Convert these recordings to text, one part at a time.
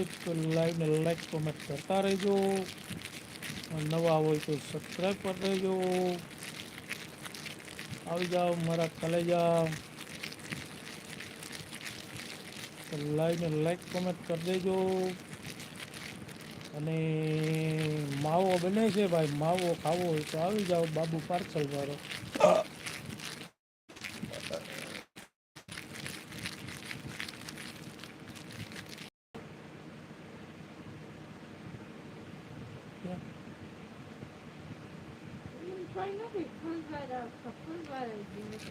હોય તો લાઈવને like comment કરતા રહેજો. નવા હોય તો સબસ્ક્રાઈબ કરી દેજો. આવી જાઓ મારા કલેજા. લાઈવને લાઈક કોમેન્ટ કરી દેજો. અને માવો બને છે ભાઈ, માવો ખાવો હોય તો આવી જાઓ બાબુ પાર્સલ વાળો. કઈ નથી ફૂલવાર ફૂલવાર દિવસ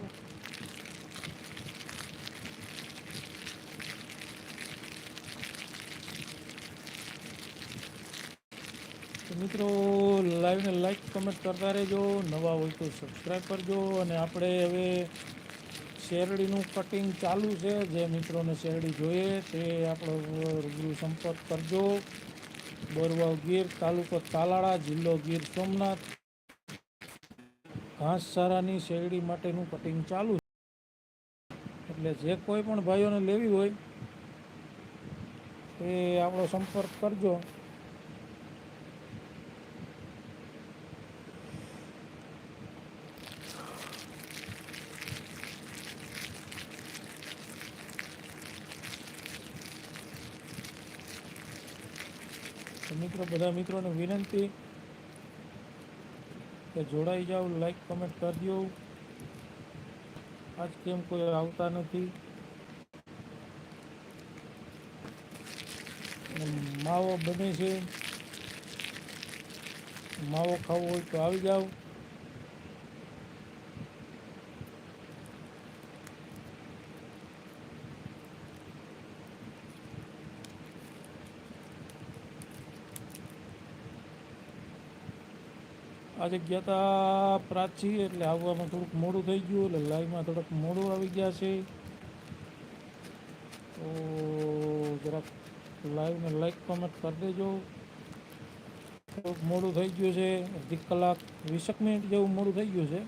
મિત્રો લાઈવને લાઈક કમેન્ટ કરતા રહેજો, નવા હોય તો સબસ્ક્રાઈબ કરજો, અને આપણે હવે શેરડીનું કટિંગ ચાલુ છે. જે મિત્રોને શેરડી જોઈએ, તે આપણો રૂબરૂ સંપર્ક કરજો. બોરવાવ ગીર, તાલુકો તાલાળા, જિલ્લો ગીર સોમનાથ. ઘાસચારાની શેરડી માટેનું કટિંગ ચાલુ છે. એટલે જે કોઈ પણ ભાઈઓને લેવી હોય, એ આપણો સંપર્ક કરજો. મિત્રો, બધા મિત્રોને વિનંતી કે જોડાઈ જાઓ લાઈક કમેન્ટ કરજો. આજ કેમ કોઈ આવતા નથી? માવો બને છે. માવો ખાવો હોય તો આવી જાઓ. આજે ગયા હતા પ્રાચી એટલે આવવામાં થોડુંક મોડું થઈ ગયું એટલે લાઈવમાં થોડુંક મોડું આવી ગયા છે. તો જરાક લાઈવને લાઈક કમેન્ટ કરી દેજો. થોડુંક મોડું થઈ ગયું છે. અડધી કલાક વીસેક મિનિટ જેવું મોડું થઈ ગયું છે.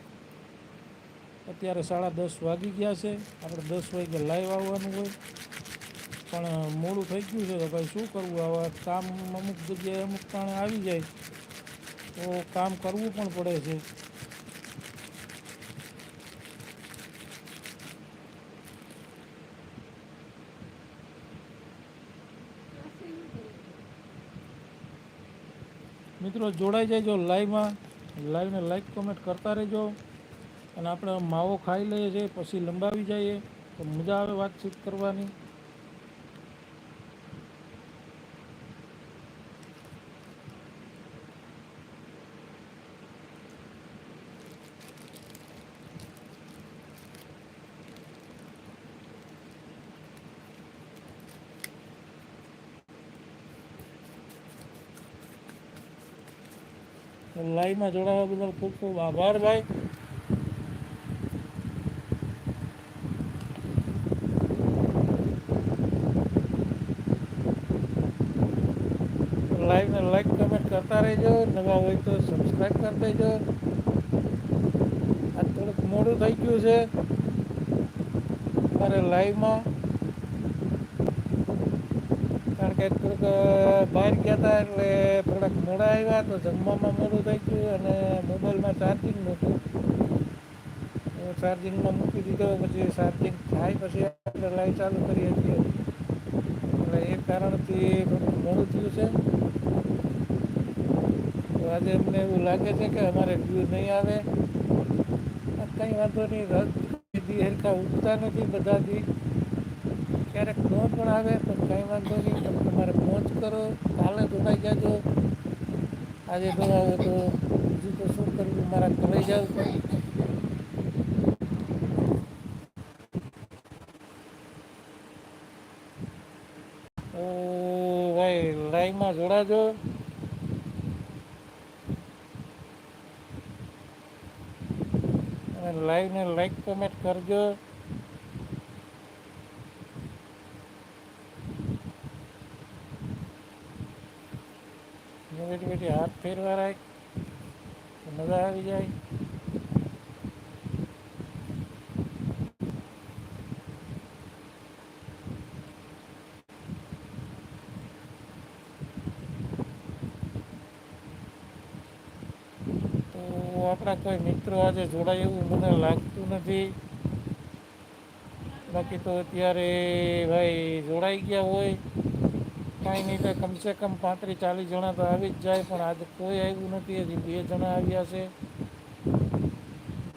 અત્યારે સાડા દસ વાગી ગયા છે. આપણે દસ વાગે લાઈવ આવવાનું હોય. પણ મોડું થઈ ગયું છે તો ભાઈ શું કરવું? આવા કામ અમુક જગ્યાએ અમુક ટાણે આવી જાય. તો કામ કરવું પણ પડે છે. મિત્રો, જોડાઈ જજો લાઈવમાં. લાઈવને લાઈક, કોમેન્ટ કરતા રહેજો. અને આપણે માવો ખાઈ લઈએ છીએ, પછી લંબાવી જઈએ. તો મજા આવે વાતચીત કરવાની. લાઈવમાં જોડાવા બદલ ખૂબ ખૂબ આભાર ભાઈ. લાઈવને લાઈક કમેન્ટ કરતા રહેજો. નવા હોય તો સબસ્ક્રાઈબ કરી દેજો. આ થોડુંક મોડું થઈ ગયું છે. મારે લાઈવમાં કારણ કે થોડુંક બહાર ગયા હતા એટલે થોડાક મોડા આવ્યા તો જમવામાં મોડું થઈ ગયું અને મોબાઈલમાં ચાર્જિંગ નહોતું. ચાર્જિંગમાં મૂકી દીધો, પછી ચાર્જિંગ થાય પછી આપણે લાઈવ ચાલુ કરી હતી એટલે એ કારણથી થોડુંક મોડું થયું છે. તો આજે અમને એવું લાગે છે કે અમારે વ્યૂ નહીં આવે. કંઈ વાંધો નહીં, રદ દી, હરખા ઉઠતા નથી બધાથી ક્યારેક ન પણ આવે, પણ કંઈ વાંધો નહીં. તમારે પહોંચ કરો, કાલે જોડાઈ જાજો. આજે જોડાવો તો બીજું તો શું કરવું? મારા ઘરે જાવ તો. તો ભાઈ લાઈવમાં જોડાજો. લાઈવને લાઈક કમેન્ટ કરજો. અને બેટી બેટી હાથ ફેરવા રાખ, મજા આવી જાય. તો આપણા કોઈ મિત્રો આજે જોડાય એવું મને લાગતું નથી. બાકી તો અત્યારે ભાઈ જોડાઈ ગયા હોય. કાંઈ નહીં તો કમસે કમ પાંત્રીસ ચાલીસ જણા તો આવી જ જાય, પણ આજે કોઈ આવ્યું નથી. હજી બે જણા આવ્યા છે.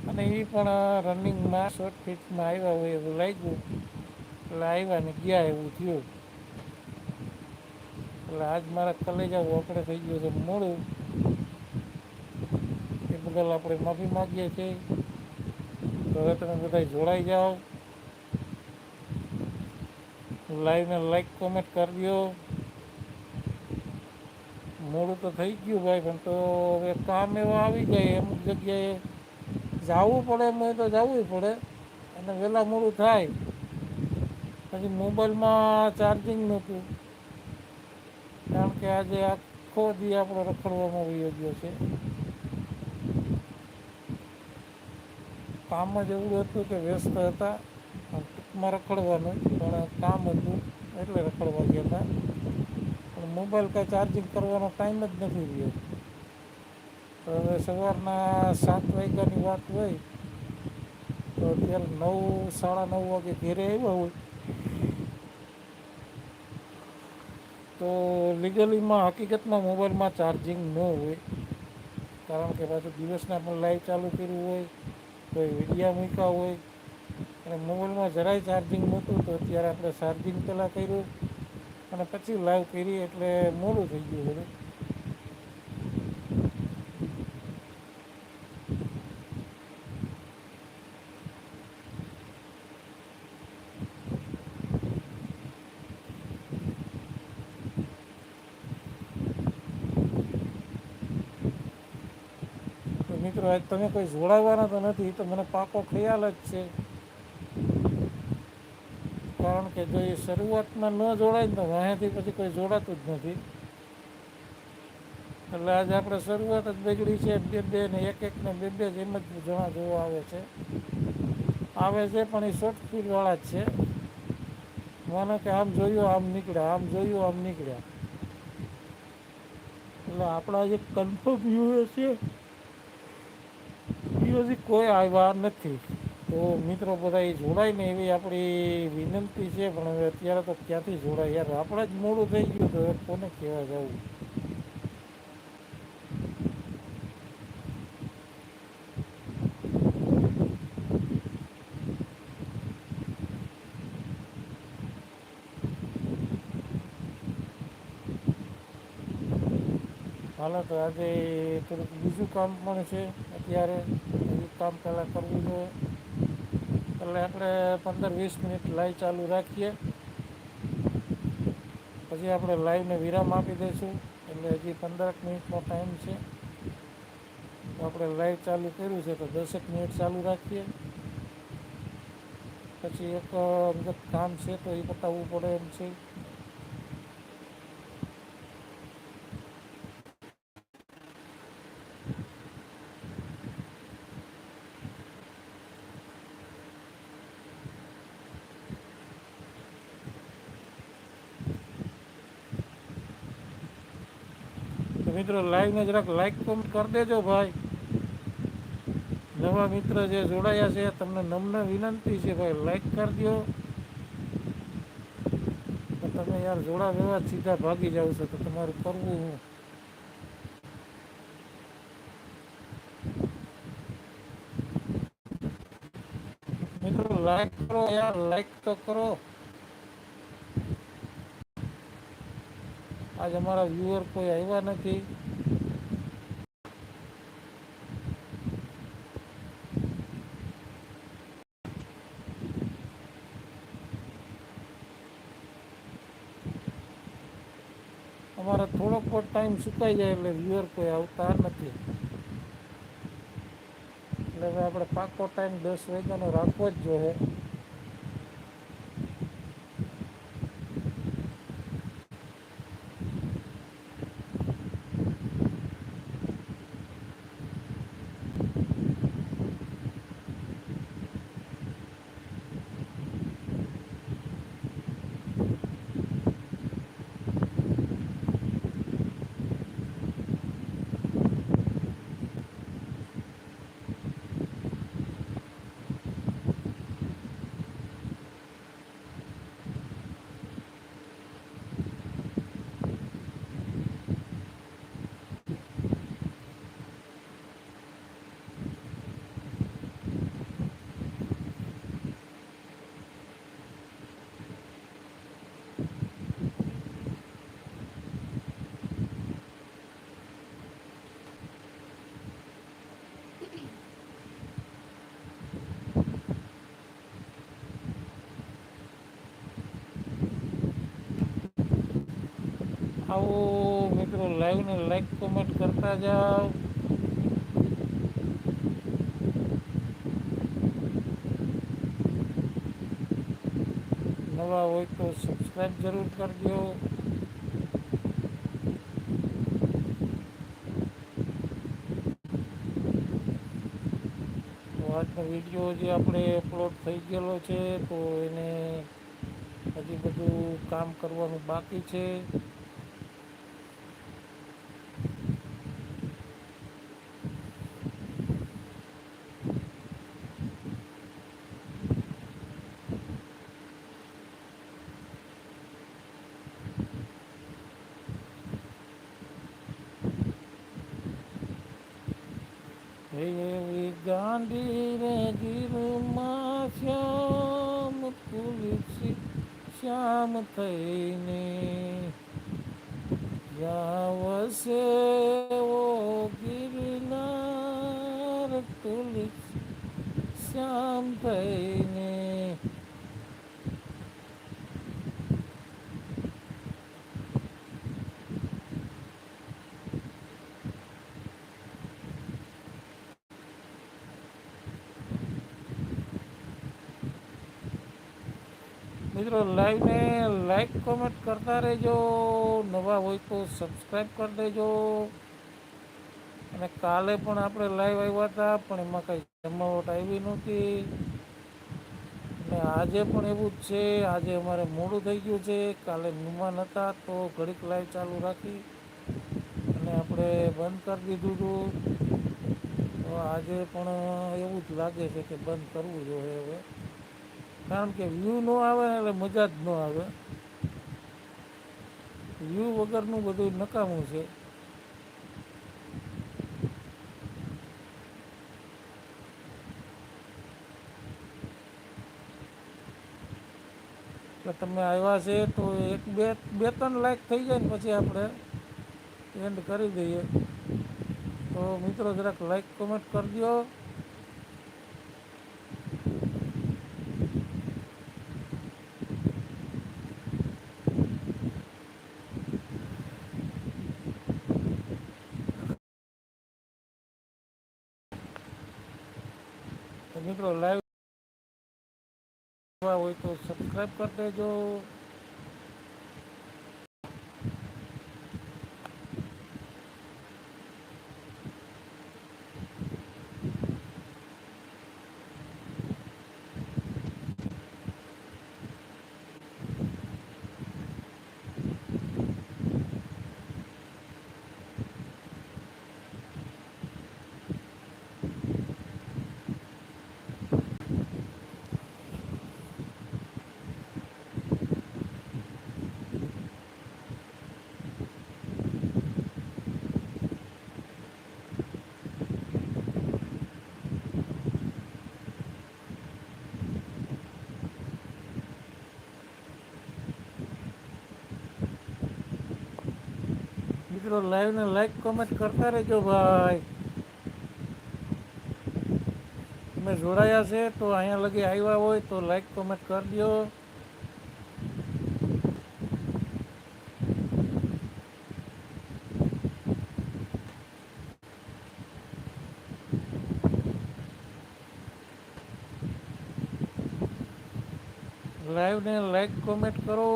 અને એ પણ રનિંગમાં શોર્ટ ફિટમાં આવ્યા હોય એવું લાગ્યું. એટલે આવ્યા ને ગયા એવું થયું. એટલે આજ મારા કલેજા વોકડે થઈ ગયો છે મોડું એ બદલ આપણે માફી માગીએ છીએ. તો હવે તમે બધા જોડાઈ જાઓ. લાઈવને લાઈક કોમેન્ટ કરી દો મોડું તો થઈ ગયું ભાઈ, પણ તો હવે કામ એવા આવી જાય અમુક જગ્યાએ જવું પડે, એમ તો જવું પડે. અને વહેલા મોડું થાય. પછી મોબાઈલમાં ચાર્જિંગ નહોતું. કારણ કે આજે આખો દી આપણો રખડવામાં યોગ્ય ગયો છે. કામ જ એવું હતું કે વ્યસ્ત હતા. ટૂંકમાં રખડવાનું, પણ કામ હતું એટલે રખડવા ગયા હતા. મોબાઈલ કાંઈ ચાર્જિંગ કરવાનો ટાઈમ જ નથી રહ્યો. હવે સવારના સાત વાગ્યાની વાત હોય, તો અત્યારે નવ, સાડા નવ વાગે ઘેરે આવ્યા હોય. તો લીગલીમાં હકીકતમાં મોબાઈલમાં ચાર્જિંગ ન હોય, કારણ કે પાછું દિવસના પણ લાઈવ ચાલુ કર્યું હોય, કોઈ વિડીયા મૂક્યા હોય, અને મોબાઈલમાં જરાય ચાર્જિંગ નહોતું, તો અત્યારે આપણે ચાર્જિંગ પહેલાં કર્યું. અને પછી લાઈવ કરી એટલે મોડું થઈ ગયું બધું. મિત્રો, આજ તમે કોઈ જોડાવવાના તો નથી, તો મને પાકો ખ્યાલ જ છે. કે જો એ શરૂઆતમાં ન જોડાય ને તો વાંહેથી પછી કોઈ જોડાતું જ નથી. એટલે આજે આપણે શરૂઆત જ બગડી છે બે બે ને એક એક ને બે બે જ એમ જ જણા જોવા આવે છે. આવે છે પણ એ શોર્ટ ફીડવાળા જ છે. માનો કે આમ જોયું, આમ નીકળ્યા, આમ જોયું, આમ નીકળ્યા. એટલે આપણા જે કન્ફર્મ વ્યૂ છે એ હજી કોઈ આવ્યા નથી. તો મિત્રો બધા એ જોડાય ને એવી આપણી વિનંતી છે, પણ હવે અત્યારે તો ક્યાંથી જોડાય યાર? આપણે જ મોડું થઈ ગયું તો કોને કહેવા જવું? હાલો, તો આજે થોડુંક બીજું કામ પણ છે અત્યારે. બીજું કામ પહેલાં કરવું જોઈએ એટલે આપણે પંદર વીસ મિનિટ લાઈવ ચાલુ રાખીએ. પછી આપણે લાઈવને વિરામ આપી દઈશું. એટલે હજી પંદરક મિનિટનો ટાઈમ છે. તો આપણે લાઈવ ચાલુ કર્યું છે તો દસેક મિનિટ ચાલુ રાખીએ. પછી એક અંગત કામ છે તો એ પતાવવું પડે એમ છે. મિત્રો, લાઈવને જરાક લાઈક કોમેન્ટ કરી દેજો ભાઈ. નવા મિત્ર જે જોડાયા છે, તમને નમ્ર વિનંતી છે ભાઈ લાઈક કરી દો તમે યાર જોડા વેવા સીધા ભાગી જાવ છો, તો તમારું કરવું હું. મિત્રો લાઈક કરો યાર લાઈક તો કરો. આજ અમારા વ્યુઅર કોઈ આવ્યા નથી. અમારે થોડોક પણ ટાઈમ સુકાઈ જાય એટલે વ્યુઅર કોઈ આવતા નથી. એટલે હવે આપણે પાકો ટાઈમ દસ વાગ્યાનો રાખવો જ જોઈએ. આવો મિત્રો લાઈવને લાઈક કોમેન્ટ કરતા જાઓ. નવા હોય તો સબસ્ક્રાઈબ જરૂર કરજો. આજનો વીડિયો જે આપણે અપલોડ થઈ ગયેલો છે, તો એને હજી બધું કામ કરવાનું બાકી છે એવી ગાંડી રે ગીરમાં શ્યામ તુલસી શ્યામ થઈને જાવશે ઓ ગિરનાર તુલસી શ્યામ થઈને મિત્રો લાઈવને લાઈક કોમેન્ટ કરતા રહેજો. નવા હોય તો સબસ્ક્રાઈબ કરી દેજો. અને કાલે પણ આપણે લાઈવ આવ્યા હતા, પણ એમાં કંઈ જમાવટ આવી નહોતી. અને આજે પણ એવું જ છે. આજે અમારે મોડું થઈ ગયું છે. કાલે મહેમાન હતા, તો ઘડીક લાઈવ ચાલુ રાખી અને આપણે બંધ કરી દીધું હતું. તો આજે પણ એવું જ લાગે છે કે બંધ કરવું જોઈએ હવે. કારણ કે વ્યૂ ન આવે એટલે મજા જ ન આવે. વ્યૂ વગરનું બધું નકામું છે. તમે આવ્યા છે તો એક બે બે ત્રણ લાઈક થઈ જાય ને પછી આપણે એન્ડ કરી દઈએ. તો મિત્રો જરાક લાઈક કોમેન્ટ કરી મિત્રો લાઈવ હોય તો સબસ્ક્રાઈબ કરી દેજો. મિત્રો લાઈવને લાઈક કોમેન્ટ કરતા રહેજો ભાઈ. તમે જોડાયા છે તો અહીંયા લગી આવ્યા હોય તો લાઈક કોમેન્ટ કરી દો લાઈવને લાઈક કોમેન્ટ કરો.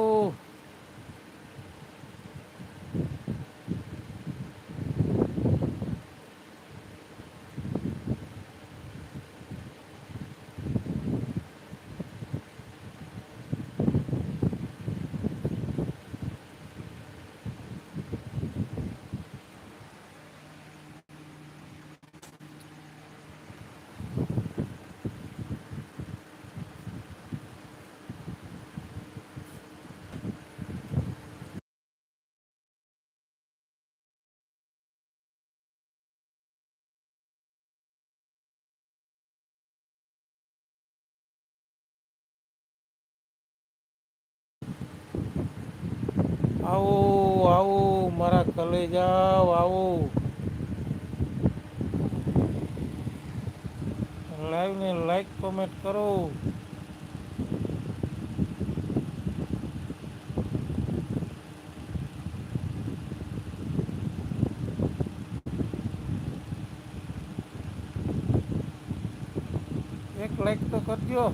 આવો આવો મારા કલેજાઓ આવો. લાઈવને લાઈક કોમેન્ટ કરો. એક લાઈક તો કરજો.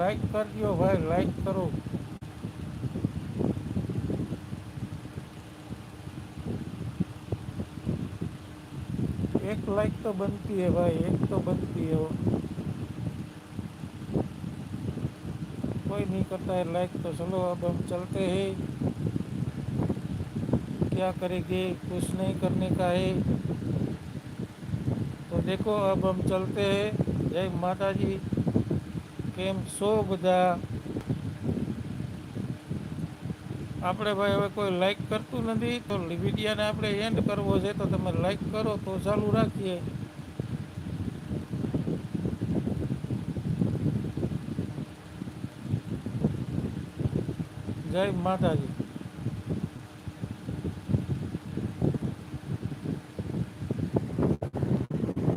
લાઈક કરજો ભાઈ લાઈક કરો एक लाइक तो बनती है भाई एक तो बनती है वो कोई नहीं करता है लाइक तो चलो अब हम चलते हैं क्या करेंगे कुछ नहीं करने का है तो देखो अब हम चलते हैं जय माता जी કેમ છો બધા? આપણે ભાઈ હવે કોઈ લાઈક કરતું નથી, તો વિડીયાને આપણે એન્ડ કરવો છે, તો તમે લાઈક કરો, તો ચાલુ રાખીએ. જય માતાજી.